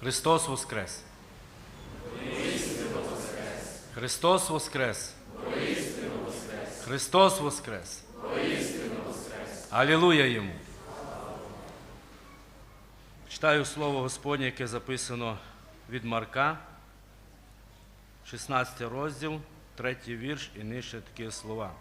Христос Воскрес! Христос Воскрес! Христос Воскрес! Алілуя йому! Читаю слово Господнє, яке записано від Марка, 16 розділ, 3 вірш і нижче такі слова.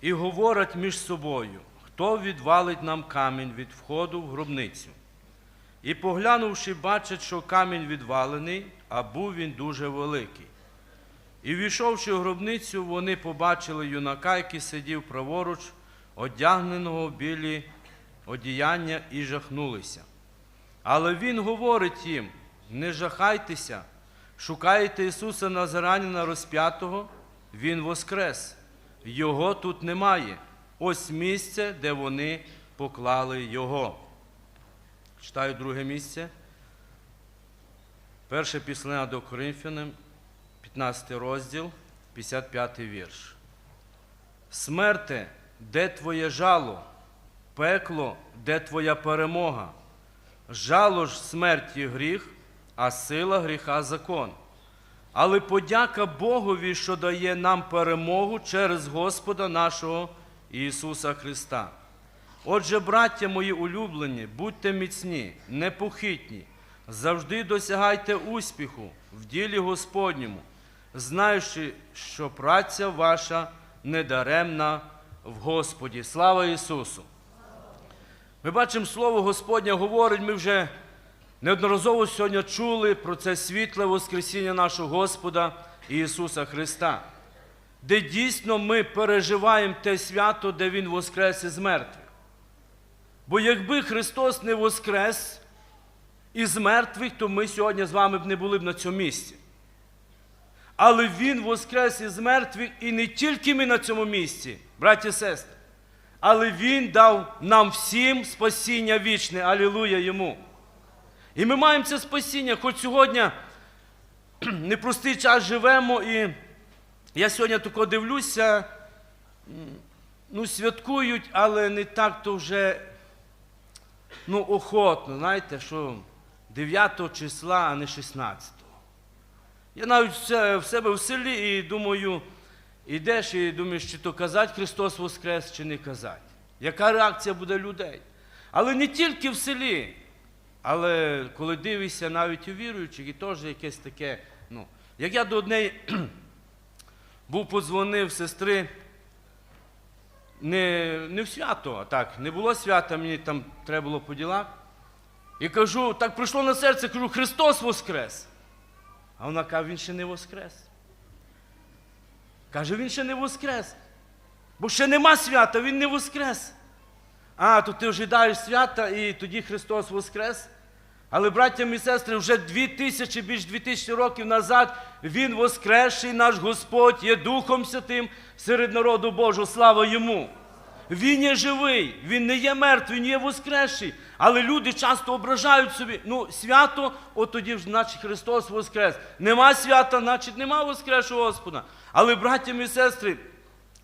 І говорять між собою, хто відвалить нам камінь від входу в гробницю. І поглянувши, бачать, що камінь відвалений, а був він дуже великий. І війшовши в гробницю, вони побачили юнака, який сидів праворуч, одягненого в білі одіяння, і жахнулися. Але він говорить їм: не жахайтеся, шукаєте Ісуса Назаранина розп'ятого, Він воскрес. Його тут немає. Ось місце, де вони поклали Його. Читаю друге місце. Перше післення до Коринфянам, 15 розділ, 55 вірш. Смерте, де твоє жало? Пекло, де твоя перемога? Жало ж смерті гріх, а сила гріха закон. Але подяка Богові, що дає нам перемогу через Господа нашого Ісуса Христа. Отже, браття мої улюблені, будьте міцні, непохитні, завжди досягайте успіху в ділі Господньому, знаючи, що праця ваша недаремна в Господі. Слава Ісусу! Ми бачимо, Слово Господнє говорить, ми вже неодноразово сьогодні чули про це світле Воскресіння нашого Господа Ісуса Христа, де дійсно ми переживаємо те свято, де Він воскрес із мертвих. Бо якби Христос не воскрес із мертвих, то ми сьогодні з вами б не були б на цьому місці. Але Він воскрес із мертвих, і не тільки ми на цьому місці, браті і сестри, але Він дав нам всім спасіння вічне. Алілуя йому. І ми маємо це спасіння, хоч сьогодні непростий час живемо, і я сьогодні тако дивлюся, ну, святкують, але не так то вже ну, охотно, знаєте, що 9 числа, а не 16. Я навіть в себе в селі і думаю, ідеш і думаєш, чи то казати Христос Воскрес, чи не казати. Яка реакція буде людей? Але не тільки в селі, але коли дивишся навіть у віруючих, і теж якесь таке. Ну, як я до однієї був подзвонив сестри, не, не в свято, а так, не було свята, мені там треба було по ділах. І кажу, так прийшло на серце, кажу, Христос Воскрес. А вона каже, Він ще не Воскрес. Каже, Він ще не Воскрес. Бо ще нема свята, Він не Воскрес. А, то ти ожидаєш свята, і тоді Христос Воскрес. Але, браття і сестри, вже дві тисячі, більш дві тисячі років назад Він Воскресший, наш Господь, є Духом Святим серед народу Божого. Слава Йому! Він є живий, він не є мертвий, він є воскресший. Але люди часто ображають собі. Ну, свято, от тоді ж, значить, Христос Воскрес. Нема свята, значить, нема Воскресшого Господа. Але, браття і сестри,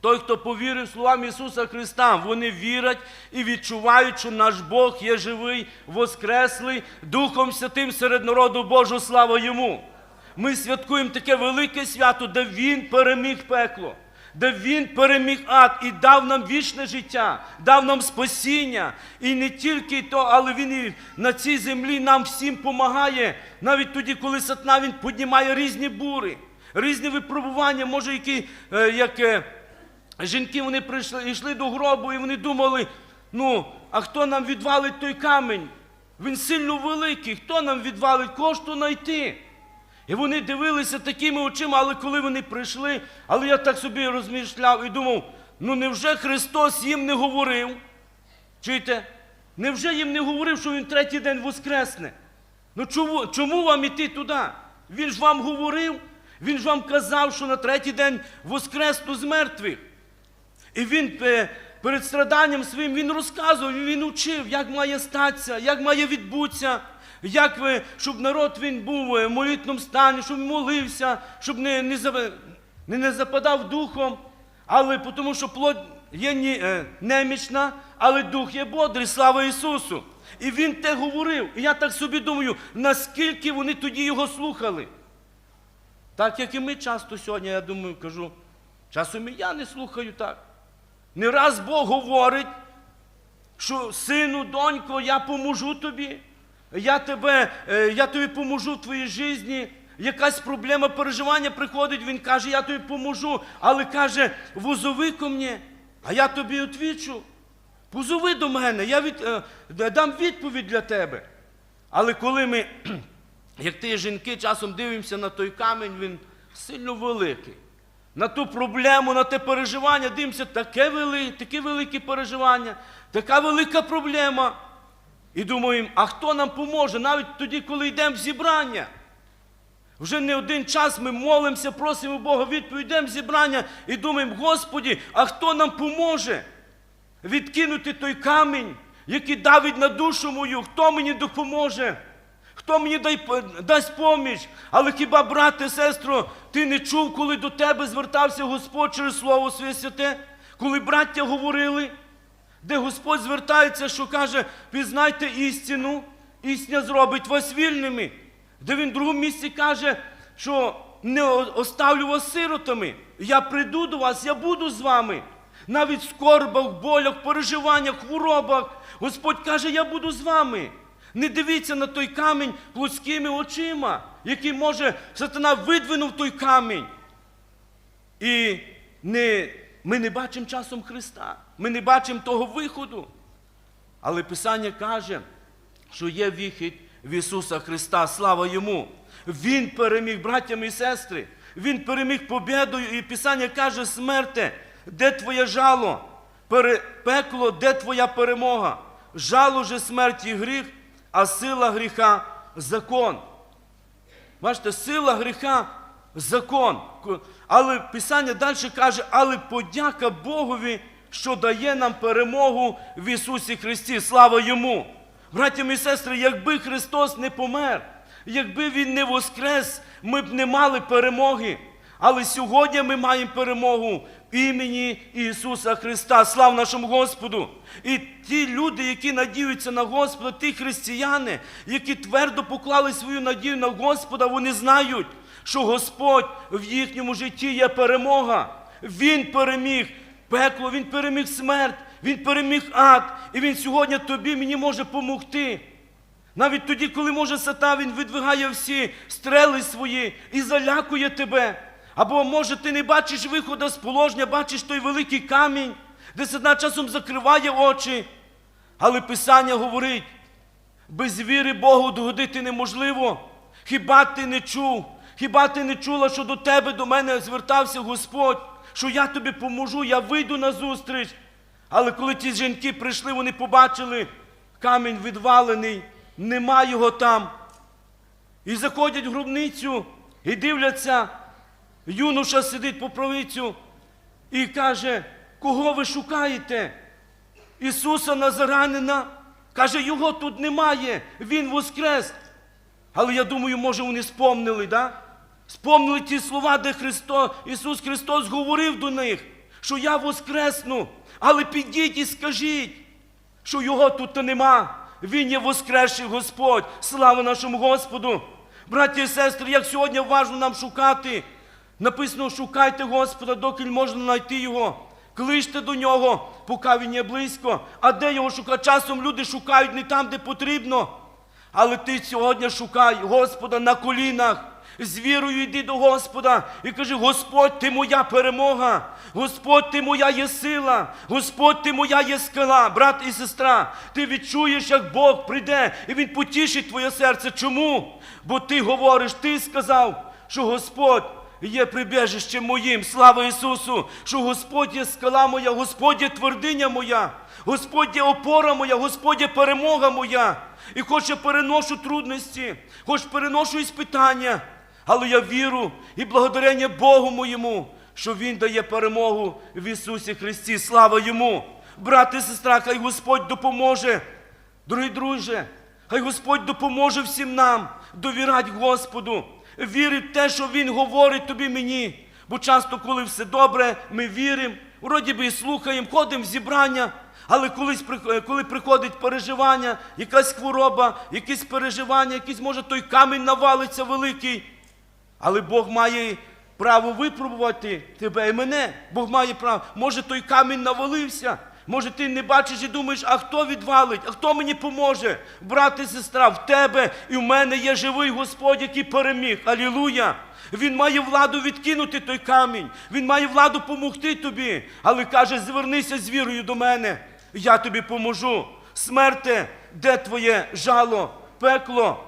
той, хто повірив словам Ісуса Христа, вони вірять і відчувають, що наш Бог є живий, воскреслий, Духом Святим серед народу Божого, слава Йому. Ми святкуємо таке велике свято, де Він переміг пекло, де Він переміг ад і дав нам вічне життя, дав нам спасіння. І не тільки то, але Він і на цій землі нам всім допомагає, навіть тоді, коли сатна він піднімає різні бури, різні випробування, може, які е, як. Жінки вони прийшли, йшли до гробу, і вони думали, ну, а хто нам відвалить той камінь? Він сильно великий, хто нам відвалить, кошту знайти. І вони дивилися такими очима, але коли вони прийшли, але я так собі розмішляв і думав, ну невже Христос їм не говорив? Чуєте? Невже їм не говорив, що Він третій день воскресне? Ну чому, чому вам іти туди? Він ж вам говорив, він ж вам казав, що на третій день воскресну з мертвих. І він е, перед страданням своїм він розказував, він учив, як має статися, як має відбутися, як ви, щоб народ він був в молитвному стані, щоб молився, щоб не, не, не, не западав духом. Але тому що плоть є е, немічна, але дух є бодрий, слава Ісусу. І він те говорив. І я так собі думаю, наскільки вони тоді його слухали. Так як і ми часто сьогодні, я думаю, кажу, часом і я не слухаю так. Не раз Бог говорить, що сину, донько, я поможу тобі. Я тебе, е, я тобі поможу в твоїй житті. Якась проблема переживання приходить, він каже, я тобі поможу, але каже, возови ко мені, а я тобі відвічу. Позови до мене, я від, е, дам відповідь для тебе. Але коли ми, як ті жінки, часом дивимося на той камінь, він сильно великий. На ту проблему, на те переживання, дивимося, таке вели, такі великі переживання, така велика проблема. І думаємо, а хто нам поможе? Навіть тоді, коли йдемо в зібрання. Вже не один час ми молимося, просимо Бога відповідь, йдемо в зібрання і думаємо, Господі, а хто нам поможе? Відкинути той камінь, який давить на душу мою, хто мені допоможе? Хто мені дай, дасть поміч? Але хіба, брате, сестро, ти не чув, коли до тебе звертався Господь через Слово Своє Святе? Коли браття говорили, де Господь звертається, що каже, пізнайте істину, істина зробить вас вільними. Де він в другому місці каже, що не оставлю вас сиротами. Я прийду до вас, я буду з вами. Навіть в скорбах, болях, переживаннях, хворобах. Господь каже, я буду з вами. Не дивіться на той камінь плотськими очима, який може сатана видвинув той камінь. І не, ми не бачимо часом Христа, ми не бачимо того виходу. Але Писання каже, що є вихід в Ісуса Христа, слава Йому. Він переміг, браттям і сестри, Він переміг побєдою, і Писання каже, смерте, де твоє жало? Пекло, де твоя перемога? Жало же смерті гріх, а сила гріха закон. Бачите, сила гріха закон. Але Писання далі каже, але подяка Богові, що дає нам перемогу в Ісусі Христі. Слава Йому! Браття і сестри, якби Христос не помер, якби Він не воскрес, ми б не мали перемоги. Але сьогодні ми маємо перемогу імені Ісуса Христа. Слава нашому Господу! І ті люди, які надіються на Господа, ті християни, які твердо поклали свою надію на Господа, вони знають, що Господь в їхньому житті є перемога. Він переміг пекло, Він переміг смерть, Він переміг ад, і Він сьогодні тобі мені може допомогти. Навіть тоді, коли може сата, він видвигає всі стрели свої і залякує тебе. Або може ти не бачиш виходу з положення, бачиш той великий камінь, де сатана часом закриває очі. Але Писання говорить, без віри Богу догодити неможливо. Хіба ти не чув? Хіба ти не чула, що до тебе, до мене звертався Господь, що я тобі поможу, я вийду на зустріч. Але коли ті жінки прийшли, вони побачили камінь відвалений, нема його там. І заходять в гробницю і дивляться, юноша сидить по правицю і каже, кого ви шукаєте? Ісуса Назаранина. Каже, його тут немає, Він воскрес. Але я думаю, може, вони спомнили, да? Спомнили ті слова, де Христос, Ісус Христос говорив до них, що я воскресну. Але підіть і скажіть, що його тут нема. Він є воскресший Господь. Слава нашому Господу. Браті і сестри, як сьогодні важно нам шукати. Написано, шукайте Господа, доки можна знайти Його. Кличте до нього, поки він є близько. А де його шукати? Часом люди шукають не там, де потрібно. Але ти сьогодні шукай Господа на колінах. З вірою йди до Господа і кажи: Господь, ти моя перемога, Господь, ти моя є сила, Господь, ти моя є скала, брат і сестра. Ти відчуєш, як Бог прийде, і Він потішить твоє серце. Чому? Бо ти говориш, ти сказав, що Господь є прибіжищем моїм, слава Ісусу, що Господь є скала моя, Господь є твердиня моя, Господь є опора моя, Господь є перемога моя. І хоч я переношу трудності, хоч переношу іспитання, але я віру і благодарення Богу моєму, що Він дає перемогу в Ісусі Христі. Слава Йому! Брат і сестра, хай Господь допоможе. Дорогі друже, хай Господь допоможе всім нам довіряти Господу, вірити в те, що Він говорить тобі мені. Бо часто, коли все добре, ми віримо, вроді би і слухаємо, ходимо в зібрання, але колись е, коли приходить переживання, якась хвороба, якісь переживання, якийсь може той камінь навалиться великий. Але Бог має право випробувати тебе і мене. Бог має право. Може, той камінь навалився. Може, ти не бачиш і думаєш, а хто відвалить, а хто мені поможе? Брат і сестра, в тебе і в мене є живий Господь, який переміг. Алілуя! Він має владу відкинути той камінь. Він має владу помогти тобі. Але каже, звернися з вірою до мене. Я тобі поможу. Смерте, де твоє жало, пекло,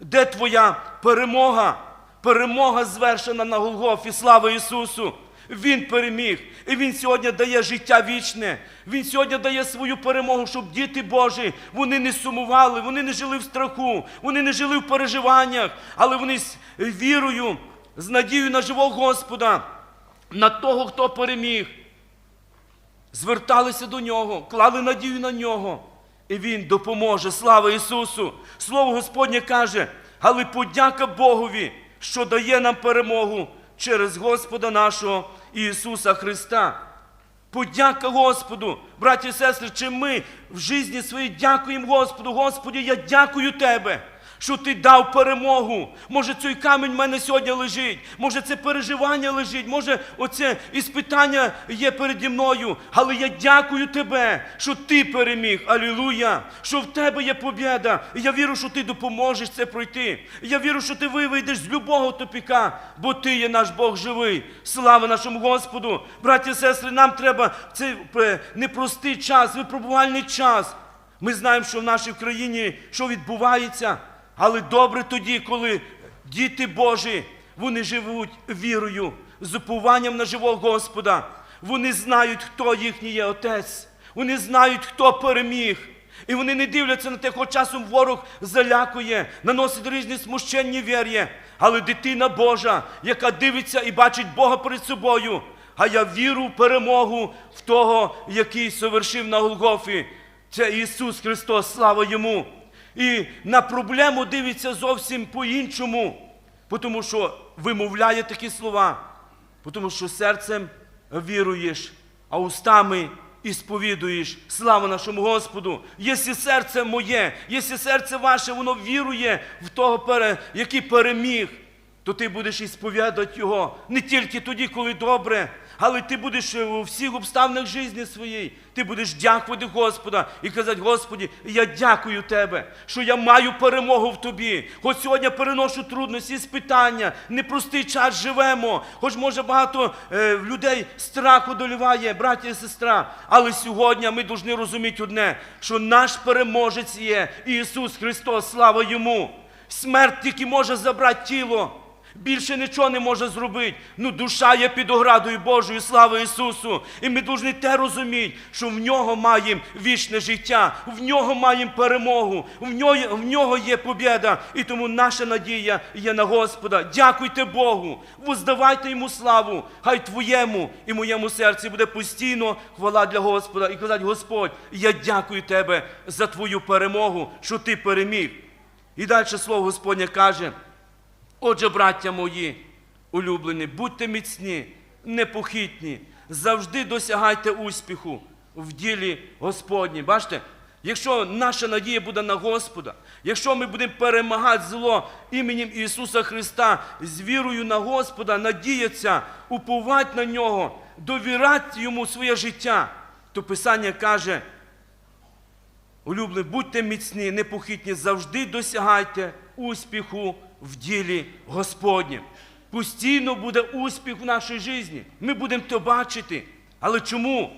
де твоя перемога? Перемога звершена на Голгофі. Слава Ісусу! Він переміг. І Він сьогодні дає життя вічне. Він сьогодні дає свою перемогу, щоб діти Божі вони не сумували, вони не жили в страху, вони не жили в переживаннях, але вони з вірою, з надією на живого Господа, на того, хто переміг зверталися до нього, клали надію на нього. І Він допоможе. Слава Ісусу! Слово Господнє каже, але подяка Богові, що дає нам перемогу через Господа нашого Ісуса Христа. Подяка Господу, браті і сестри, чи ми в житті своїй дякуємо Господу. Господі, я дякую Тебе, що Ти дав перемогу. Може, цей камінь в мене сьогодні лежить, може, це переживання лежить, може, оце іспитання є переді мною. Але я дякую Тебе, що Ти переміг. Алілуя! Що в тебе є побєда. І я вірю, що ти допоможеш це пройти. І я вірю, що ти вийдеш з любого тупіка, бо ти є наш Бог живий. Слава нашому Господу! Браті і сестри, нам треба цей е, непростий час, випробувальний час. Ми знаємо, що в нашій країні що відбувається, але добре тоді, коли діти Божі, вони живуть вірою, з упованням на живого Господа. Вони знають, хто їхній є отець. Вони знають, хто переміг. І вони не дивляться на те, хоч часом ворог залякує, наносить різні смущенні вір'є. Але дитина Божа, яка дивиться і бачить Бога перед собою, а я віру в перемогу в того, який совершив на Голгофі. Це Ісус Христос, слава Йому. І на проблему дивиться зовсім по-іншому, тому що вимовляє такі слова, тому що серцем віруєш, а устами і сповідуєш. Слава нашому Господу! Якщо серце моє, якщо серце ваше, воно вірує в того, який переміг, то ти будеш ісповідати Його не тільки тоді, коли добре, але ти будеш е, у всіх обставинах житті своєї. Ти будеш дякувати Господа і казати, Господі, я дякую Тебе, що я маю перемогу в Тобі. Хоч сьогодні переношу трудності, спитання, непростий час живемо. Хоч може багато е, людей страху доліває, браття і сестра. Але сьогодні ми повинні розуміти одне, що наш переможець є Ісус Христос, слава Йому. Смерть тільки може забрати тіло. Більше нічого не може зробити. Ну, душа є під оградою Божою, слава Ісусу. І ми повинні те розуміти, що в нього маємо вічне життя, в нього маємо перемогу, в нього, в нього є побєда. І тому наша надія є на Господа. Дякуйте Богу, воздавайте йому славу. Хай твоєму і моєму серці буде постійно хвала для Господа. І казати, Господь, я дякую Тебе за твою перемогу, що ти переміг. І далі слово Господнє каже. Отже, браття мої, улюблені, будьте міцні, непохитні, завжди досягайте успіху в ділі Господні. Бачите, якщо наша надія буде на Господа, якщо ми будемо перемагати зло іменем Ісуса Христа з вірою на Господа, надіятися, уповати на нього, довіряти йому своє життя, то Писання каже, Улюблені, будьте міцні, непохитні, завжди досягайте успіху в ділі Господнім. Постійно буде успіх в нашій житті. Ми будемо то бачити. Але чому?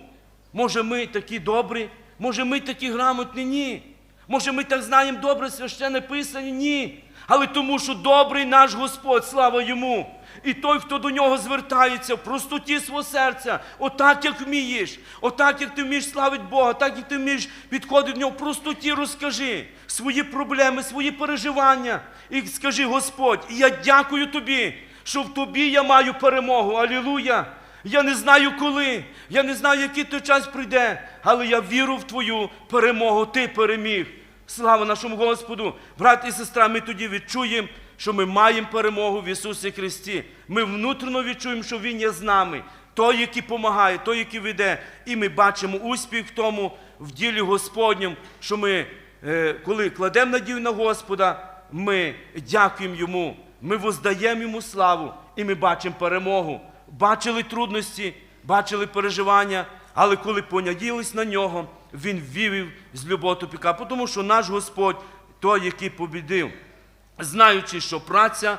Може, ми такі добрі, може, ми такі грамотні? Ні. Може, ми так знаємо добре священне писання? Ні. Але тому, що добрий наш Господь, слава йому. І той, хто до нього звертається в простоті свого серця, отак, як вмієш, отак, як ти вмієш славити Бога, так, як ти вмієш підходити до нього, в простоті розкажи свої проблеми, свої переживання. І скажи, Господь, я дякую тобі, що в тобі я маю перемогу. Алілуя! Я не знаю коли, я не знаю, який той час прийде, але я вірю в твою перемогу, ти переміг. Слава нашому Господу! Брат і сестра, ми тоді відчуємо, що ми маємо перемогу в Ісусі Христі. Ми внутрішньо відчуємо, що Він є з нами. той, який допомагає, той, який веде. І ми бачимо успіх в тому, в ділі Господньому, що ми, е, коли кладемо надію на Господа, ми дякуємо Йому, ми воздаємо Йому славу і ми бачимо перемогу. Бачили трудності, бачили переживання, але коли понаділись на нього, Він ввів з любов тупіка, тому що наш Господь той, який побідив, знаючи, що праця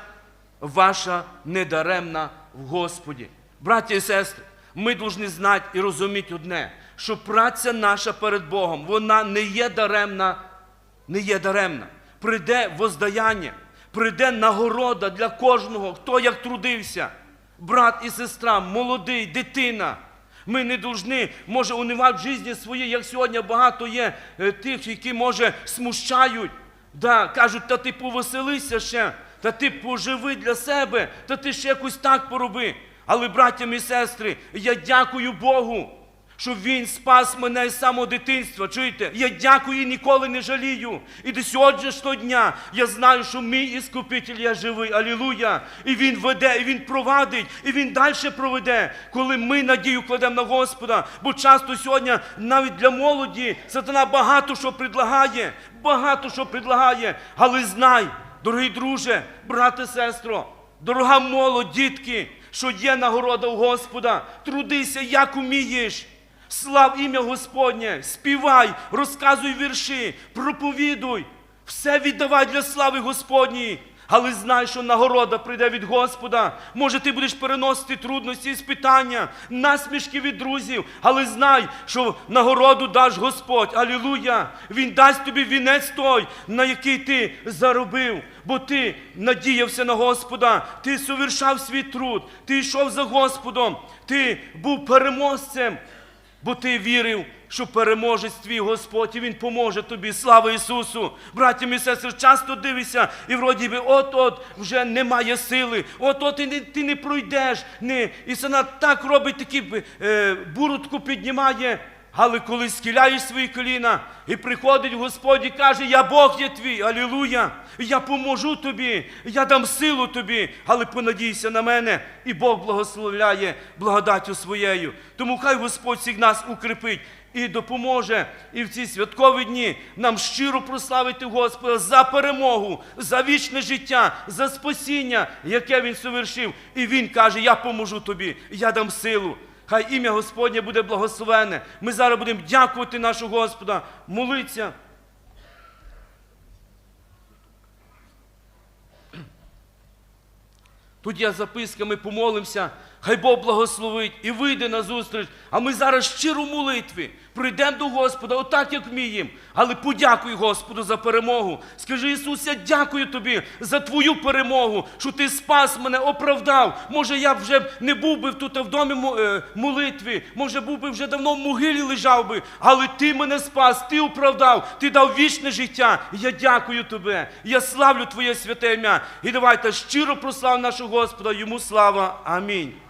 ваша недаремна в Господі. Браті і сестри, ми повинні знати і розуміти одне, що праця наша перед Богом, вона не є даремна, не є даремна. Прийде воздаяння, прийде нагорода для кожного, хто як трудився. Брат і сестра, молодий, дитина. Ми не повинні, може, унивати в житті своїй, як сьогодні багато є е, тих, які, може, смущають. Да, кажуть, та ти повеселися ще, та ти поживи для себе, та ти ще якось так пороби. Але, браття і сестри, я дякую Богу, що Він спас мене з самого дитинства. Чуєте? Я дякую і ніколи не жалію. І до сьогоднішнього дня я знаю, що мій іскупитель я живий. Алілуя! І Він веде, і Він провадить, і Він далі проведе, коли ми надію кладемо на Господа. Бо часто сьогодні навіть для молоді сатана багато що предлагає, багато що предлагає. Але знай, дорогий друже, брате, сестро, дорога молодь, дітки, що є нагорода у Господа. Трудися, як умієш. Слав ім'я Господнє, співай, розказуй вірші, проповідуй, все віддавай для слави Господній. Але знай, що нагорода прийде від Господа. Може, ти будеш переносити трудності спитання, насмішки від друзів, але знай, що нагороду даш Господь. Алілуя! Він дасть тобі вінець той, на який ти заробив. Бо ти надіявся на Господа, ти совершав свій труд, ти йшов за Господом, ти був переможцем. Бо ти вірив, що переможець твій Господь, і Він поможе тобі. Слава Ісусу! Браті і сестри, часто дивишся, і вроді би, от-от вже немає сили, от-от ти не, ти не пройдеш. Не. І сана так робить такі е, бурутку піднімає. Але коли схиляєш свої коліна і приходить Господь і каже, я Бог є твій, алілуя, я поможу тобі, я дам силу тобі, але понадійся на мене, і Бог благословляє благодаттю своєю. Тому хай Господь всіх нас укріпить і допоможе і в ці святкові дні нам щиро прославити Господа за перемогу, за вічне життя, за спасіння, яке Він совершив. І Він каже, я поможу тобі, я дам силу. Хай ім'я Господнє буде благословене. Ми зараз будемо дякувати нашого Господа, молитися. Тут є записка, ми помолимося, хай Бог благословить і вийде на зустріч. А ми зараз щиро молитві прийдемо до Господа, отак, як вміємо. Але подякуй Господу за перемогу. Скажи, Ісус, я дякую тобі за твою перемогу, що ти спас мене, оправдав. Може, я вже не був би тут в домі е, молитві, може, був би вже давно в могилі лежав би, але ти мене спас, ти оправдав, ти дав вічне життя. Я дякую тебе. Я славлю Твоє святе ім'я. І давайте щиро прослав нашого Господа, йому слава. Амінь.